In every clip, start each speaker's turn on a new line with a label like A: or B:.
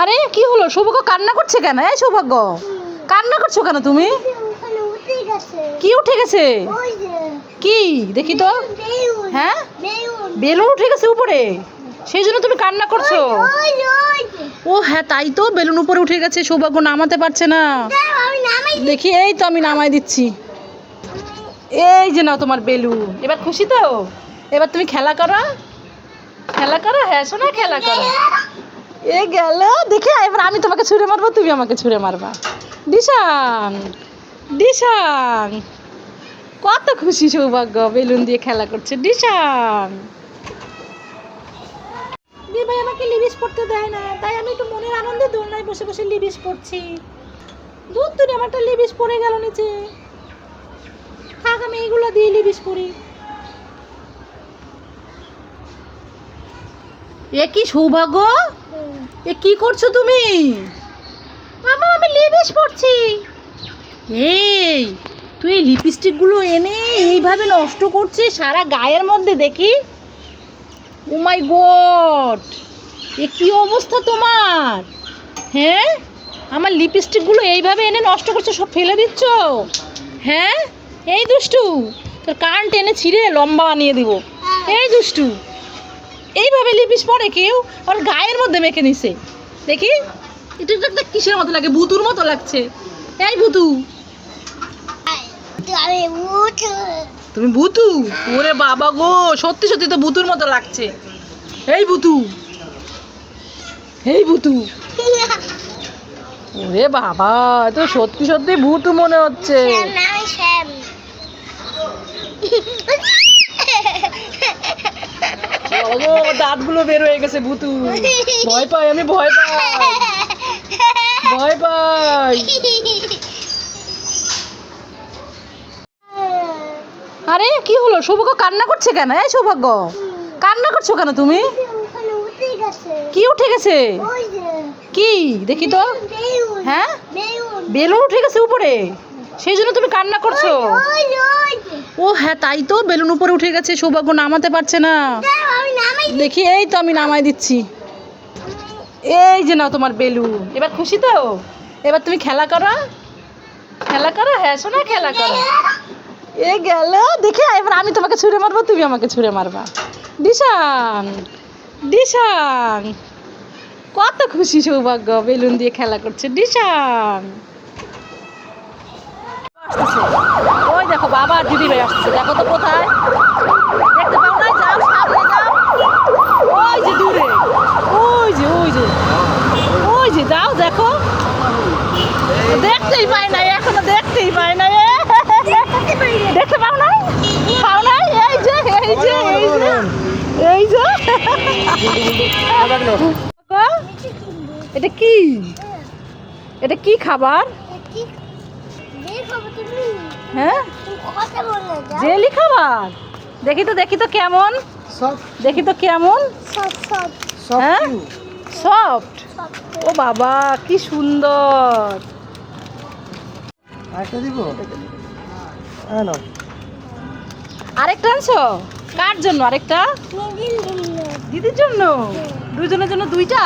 A: আরে, কি হলো? সৌভাগ্য কান্না করছে কেন? এই সৌভাগ্য। কান্না করছ কেন তুমি? কি উঠে গেছে? কি? দেখি তো। হ্যাঁ?
B: বেলুন
A: উঠে গেছে উপরে। সেই জন্য তুমি কান্না করছ। ও হ্যাঁ তাই তো বেলুন উপরে উঠে গেছে। সৌভাগ্য নামাতে পারছে না। দেখি, এই তো আমি নামাই দিচ্ছি। এই যে নাও তোমার বেলুন। এবার খুশি তো? এবার তুমি খেলা করো। খেলা করো? হ্যাঁ শোনা, খেলা করো। এ গেল। দেখে এবার আমি তোমাকে ছুঁড়ে মারবো, তুমি আমাকে ছুঁড়ে মারবা। ডিশান ডিশান কত খুশি সৌভাগ্য, বেলুন দিয়ে খেলা করছে। ডিশান দিয়ে ভাই, আমাকে লিবিস পড়তে দেয় না, তাই আমি একটু মনের আনন্দে দোলনায় বসে বসে লিবিস পড়ছি। দুধ তুলে আমারটা লিবিস পড়ে গেল নিচে। থাক, আমি এইগুলো দিয়ে লিবিস পড়ি। এ কি সৌভাগ্য? এ কি করছ তুমি? মামা আমি লিপস্টিক পরছি। এই তুই এই লিপস্টিকগুলো এনে এইভাবে নষ্ট করছিস সারা গায়ের মধ্যে দেখি? ও মাই গড এ কি অবস্থা তোমার? হ্যাঁ? আমার লিপস্টিকগুলো এইভাবে এনে নষ্ট করছ সব ফেলে দিচ্ছ? হ্যাঁ? এই দুষ্টু তোর কান টেনে ছিঁড়ে লম্বা বানিয়ে দিব। এই দুষ্টু। এইভাবে লিপিস পরে কেউ ওর গায়ের মধ্যে মেখে নিছে। দেখি? এটা একটা কিসের মতো লাগে? বুতুর মতো লাগছে। এই বুতু তুমি বুতু ওরে বাবা গো, সত্যি সত্যি তো বুতুর মতো লাগছে। এই বুতু এই বুতু ওরে বাবা, তো সত্যি সত্যি ভুতু মনে হচ্ছে
B: শ্যাম না আমি শ্যাম
A: বাবা গো, দাঁতগুলো বের হয়ে গেছে, ভুতু। ভয় পাই, আমি ভয় পাই। ভয় পাই। আরে, কি হলো? সৌভাগ্য কান্না করছে কেন? এই সৌভাগ্য, কান্না করছ কেন তুমি? কি উঠে গেছে? কি? দেখি তো। হ্যাঁ?
B: বেলুন
A: উঠে গেছে উপরে। সেই জন্য তুমি কান্না করছ। ও হ্যাঁ তাই তো বেলুন উপরে উঠে গেছে সৌভাগ্য নামাতে পারছে না। দেখি এই তো আমি নামাই দিচ্ছি। এই যে নাও তোমার বেলুন। এবার খুশি তো? এবার তুমি খেলা করো। খেলা করো? হ্যাঁ শোনা খেলা করো। এ গেল। দেখি এবার আমি তোমাকে ছুঁড়ে মারবো তুমি আমাকে ছুঁড়ে মারবা। ডিশান ডিশান কত খুশি সৌভাগ্য বেলুন দিয়ে খেলা করছে। ডিশান আসতেছে। ওই দেখো বাবা আর দিদি ভাই আসছে দেখো তো কোথায়? দেখতে পাও না যাও সামনে যাও। ওই যে দূরে। ওই যে ওই যে। ওই যে যাও দেখো। দেখতেই পাই না এখনও দেখতেই পাই না দেখতে পাও না পাও না এই যে এই যে এই যে। এই যে। এটা কি? এটা কি খাবার? হ্যাঁ? জেলি খাবার? দেখি তো দেখি তো কেমন। দেখি তো কেমন। হ্যাঁ? সফট ও বাবা কি সুন্দর।
C: আরেকটা দিব? হ্যাঁ
A: আরেকটা আনছো? কার জন্য? আরেকটা? দিদির জন্য? দুইজনের জন্য দুইটা?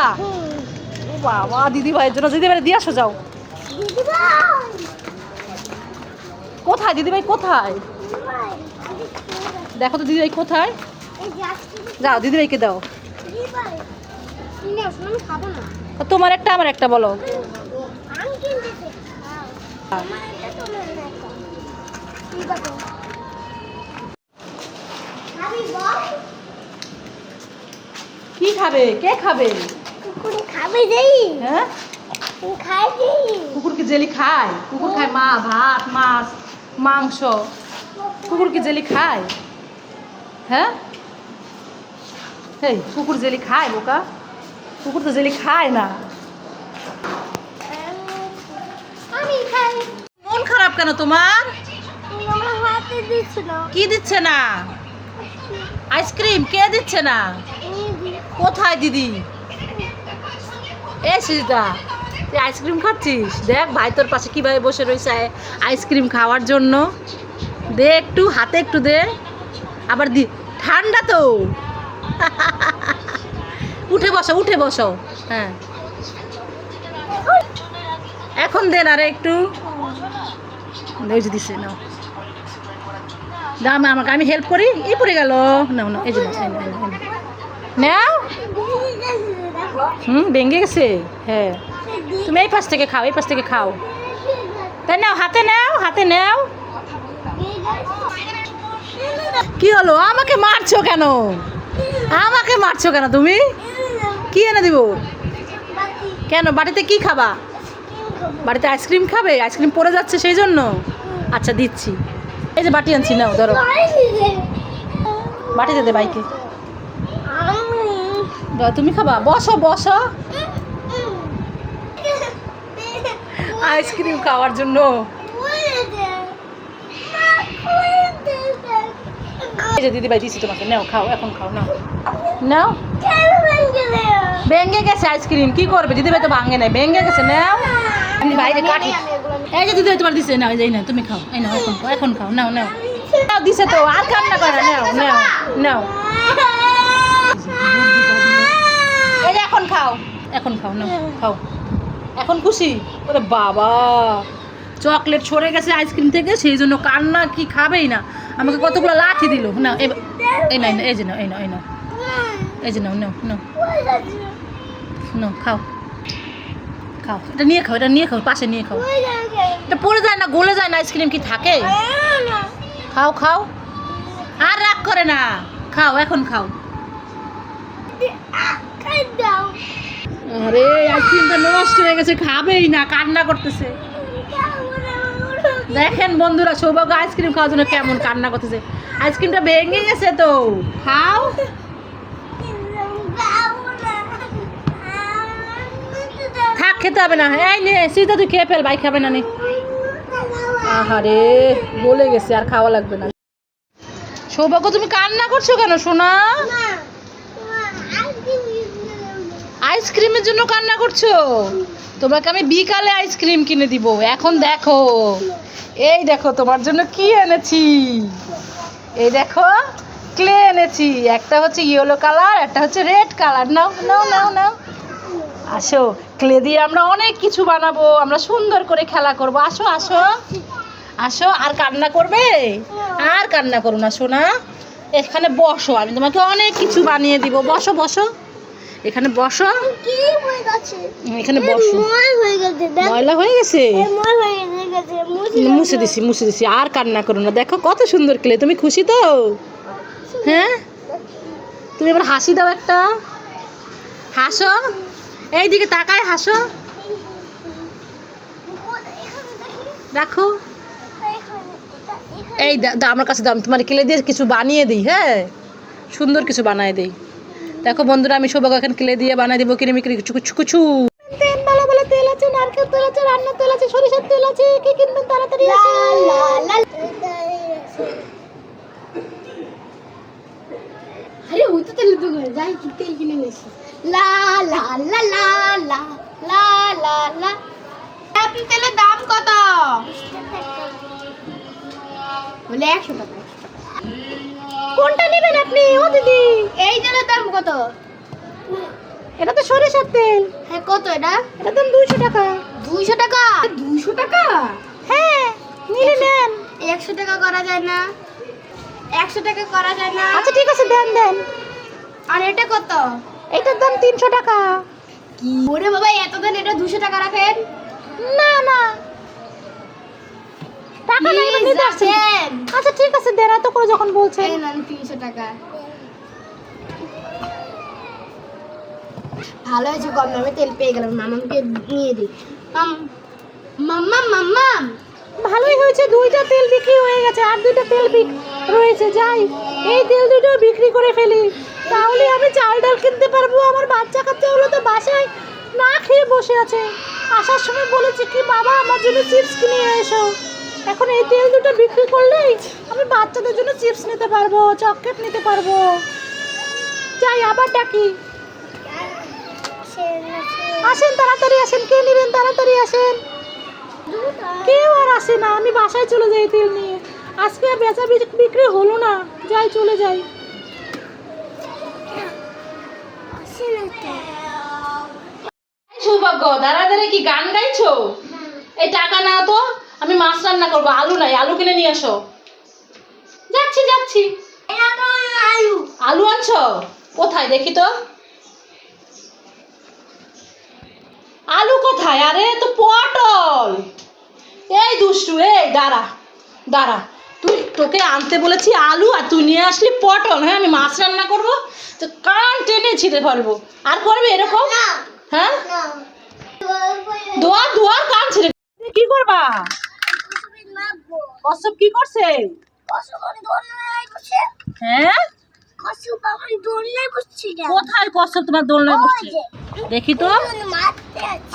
A: ও বাবা দিদি ভাইয়ের জন্য। দিদি ভাই দিয়ে আসো যাও।
B: দিদি ভাই
A: কোথায়? দিদি ভাই কোথায়? দেখো তো দিদি ভাই কোথায়? যাও দিদি ভাইকে দাও তোমার একটা আমার একটা বলো। কি খাবে? কে খাবে?
B: কুকুরে খাবে দেই
A: হ্যাঁ?
B: খাই দেই
A: কুকুর কি জেলি খায়? কুকুর খায় মা ভাত মাছ। মাংস। কুকুর কি জেলি খায়? হ্যাঁ? এই কুকুর জেলি খায় বোকা। কুকুর তো জেলি খায় না। মন খারাপ কেন তোমার? কি দিচ্ছে না? আইসক্রিম কে দিচ্ছে না? কোথায় দিদি? এ সিজদা। তুই আইসক্রিম খাচ্ছিস? দেখ ভাই তোর পাশে কীভাবে বসে রয়েছে আই- আইসক্রিম খাওয়ার জন্য। দে একটু হাতে একটু দে। আবার দি ঠান্ডা তো। উঠে বসো উঠে বসো। হ্যাঁ। এখন দেন আরে একটু। দিছে নাও। দাও আমি আমাকে আমি হেল্প করি। এই পড়ে গেল। নাও না এই যে নাও, এই নাও, এই নাও, এই নাও। নাও? হুম ভেঙে গেছে। হ্যাঁ। তুমি এই পাশ থেকে খাও, এই পাশ থেকে খাও। তাই নাও, হাতে নাও হাতে নাও। কি হলো? আমাকে মারছো কেন? আমাকে মারছো কেন তুমি? কি এনে দিব? কেন? বাড়িতে কি খাবা? বাড়িতে আইসক্রিম খাবে? আইসক্রিম পড়ে যাচ্ছে সেই জন্য? আচ্ছা দিচ্ছি। এই যে বাটি আনছি, নাও, ধরো। বাটিতে দে বাইকে। তুমি খাবা? বসো বসো। আইসক্রিম খাওয়ার জন্য। এই যে দিদি ভাই দিচ্ছি তোমাকে, নাও খাও, এখন খাও, নাও। নাও। ভেঙে গেছে আইসক্রিম, কি করবে? দিদি ভাই তো ভাঙে নাই, ভেঙে গেছে, নাও। আমি বাইরে কাটি। এই যে দিদি ভাই তোমার দিছে, নাও, এই না তুমি খাও, এই নাও, এখন খাও এখন খাও, নাও নাও। নাও, দিছে তো, আর কান্না করে, নাও নাও নাও। এই এখন খাও এখন খাও, নাও, খাও। এখন খুশি? ওরে বাবা, চকলেট সরে গেছে আইসক্রিম থেকে, সেই জন্য কান্না কি খাবেই না। আমাকে কতগুলো লাঠি দিল। না এই না এই যে নাও, এই নাও এই নাও। এই যে নাও নাও নাও। নাও, খাও। খাও, এটা নিয়ে খাও, এটা নিয়ে খাও, পাশে নিয়ে খাও। এটা পড়ে যায় না, গলে যায় না, আইসক্রিম কি থাকে? খাও খাও। আর রাগ করে না। খাও, এখন খাও। আরে আইসক্রিমটা নষ্ট হয়ে গেছে, খাবেই না, কান্না করতেছে। দেখেন বন্ধুরা, সৌভাগ্য আইসক্রিম খাওয়ার জন্য কেমন কান্না করতেছে। আইসক্রিমটা ভেঙে গেছে তো। খাও। থাক, খেতে হবে না। এই নে সীতা তুই খেয়ে ফেল, ভাই খাবে না নে। আহারে বলে গেছে, আর খাওয়া লাগবে না। সৌভাগ্য, তুমি কান্না করছ কেন, সোনা? আইসক্রিমের জন্য কান্না করছ? তোমাকে আমি বিকালে আইসক্রিম কিনে দিব। এখন দেখো। এই দেখো, তোমার জন্য কি এনেছি? এই দেখো, ক্লে এনেছি। একটা হচ্ছে ইয়েলো কালার একটা হচ্ছে রেড কালার নাও নাও নাও নাও। আসো, ক্লে দিয়ে আমরা অনেক কিছু বানাবো। আমরা সুন্দর করে খেলা করব। আসো আসো। আসো, আর কান্না করবে? আর কান্না করো না, সোনা। এখানে বসো, আমি তোমাকে অনেক কিছু বানিয়ে দিব। বসো বসো। এখানে বসো। এখানে বসো। ময়লা হয়ে গেছে মুছে দিছি মুছে দিছি। আর কান্না করো না। দেখো কত সুন্দর ক্লে। তুমি খুশি তো? হ্যাঁ? তুমি এবার হাসি দাও একটা। হাসো। এইদিকে তাকায় হাসো। রাখো। এই আমার কাছে দাও। আমি তোমার কেলে দিয়ে কিছু বানিয়ে দিই হ্যাঁ? সুন্দর কিছু বানিয়ে দিই। দেখো বন্ধুরা আমি সৌভাগ্য এখন ক্লে দিয়ে বানাই দিব কিনে মিক্রি কিছু কিছু কিছু তেল ভালো ভালো তেল আছে নারকেল তেল আছে রান্নার তেল আছে সরিষার তেল আছে কি কিনবেন তাড়াতাড়ি
B: আরে ওই তো তেলের দোকানে যাই কি তেল কিনে নিয়েছি লা লা লা লা লা লা লা লা। আপনি তেলের দাম কত? বলে একশো টাকা।
A: কোনটা নেবেন আপনি? ও দিদি।
B: এই তেলের দাম কত?
A: এটা তো সরিষার তেল।
B: হ্যাঁ কত এটা?
A: এটার দাম দুইশো টাকা।
B: দুইশো টাকা? দুইশো টাকা?
A: হ্যাঁ নিলে নেন।
B: একশো টাকা করা যায় না। একশো টাকা করা যায় না।
A: আচ্ছা ঠিক আছে দেন দেন।
B: আর এটা কত?
A: এটার দাম তিনশো টাকা।
B: কি ওরে বাবা এত দিন এটা দুশো টাকা রাখেন?
A: না না। টাকা নাই এবার নিতে আচ্ছা ঠিক আছে দেন এত করে যখন বলছেন।
B: এই নেন তিনশো টাকা। ভালো হয়েছে কম দামে তেল পেয়ে গেলাম মামাকে নিয়ে দিই। মাম্মা মাম্মা।
A: ভালোই হয়েছে দুইটা তেল বিক্রি হয়ে গেছে আর দুইটা তেল বিক রয়েছে। যাই এই তেল দুটো বিক্রি করে ফেলি। তাহলে আমি চাল ডাল কিনতে পারব আমার বাচ্চা কাচ্চাগুলো তো বাসায় না খেয়ে বসে আছে। আসার সময় বলেছে কি বাবা আমার জন্য চিপস কিনে এসো এখন এই তেল দুটো বিক্রি করলেই আমি বাচ্চাদের জন্য চিপস নিতে পারব, চকলেট নিতে পারব। যাই আবার ডাকি আসেন তাড়াতাড়ি আসেন, কে নেবেন? তাড়াতাড়ি আসেন। কেউ আর আসে না, আমি বাসায় চলে যাই তেল নিয়ে। আজকে আর বেচা বিক- বিক্রি হলো না, যাই, চলে যাই। সৌভাগ্য, দাঁড়া দাঁড়া, কি গান গাইছো? এই টাকা নাও তো। আমি মাছ রান্না করব আলু নাই আলু কিনে নিয়ে এসো যাচ্ছি যাচ্ছি।
B: আলু
A: আলু আনছো? কোথায়? দেখি তো। আলু কোথায়? আরে তো পটল। এই দুষ্টু এই দাঁড়া দাঁড়া। তুই তোকে আনতে বলেছি আলু আর তুই নিয়ে আসলি পটল। হ্যাঁ আমি মাছ রান্না করব? তো কান টেনে ছিঁড়ে ফেলব। আর করবি এরকম? হ্যাঁ? দোয়ার দোয়ার কান ছিঁড়ে কি করবা? কি করছে? হ্যাঁ? কোথায় কশ্যপ তোমার দোলনায় বসছে? দেখি তো।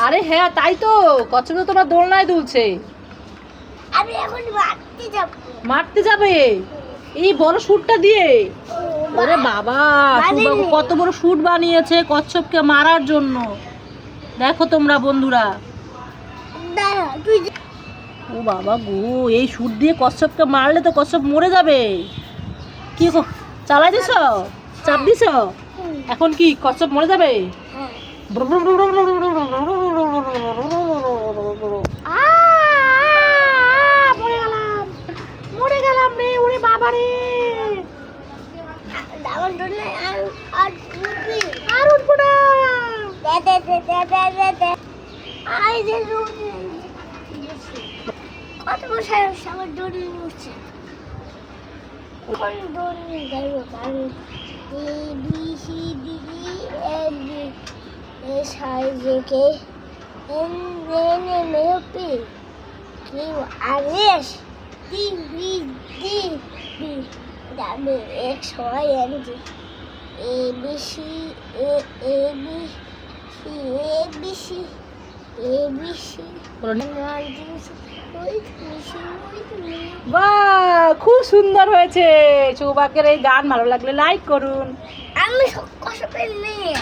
A: আরে হ্যাঁ তাই তো। কচ্ছপ তো তোমার দোলনায় দুলছে।
B: আমি এখন মারতে যাব।
A: মারতে যাবে? এই বড় শুটটা দিয়ে। ওরে বাবা সুবাবু কত বড় শুট বানিয়েছে কচ্ছপকে মারার জন্য। দেখো তোমরা বন্ধুরা।
B: তুই
A: ও বাবা গো এই শুট দিয়ে কচ্ছপকে মারলে তো কচ্ছপ মরে যাবে। কি চালাই দিছ চাপ দিছ? এখন কি কচ্ছপ মরে যাবে? মরে গেলাম। রে ওরে বাবা রে।
B: আর আর উঠবি
A: আর উঠবো না।
B: বছর আমার দড়ি উঠছে কোন দড়ি গাইব কারণ A B C D E F D S I J K N N M O P Q R S T V D B W X Y N G A B C A A B C A B C A B C.
A: বলো না। বাহ খুব সুন্দর হয়েছে। সৌভাগ্যের এই গান ভালো লাগলে লাইক করুন।
B: আমি মেয়ে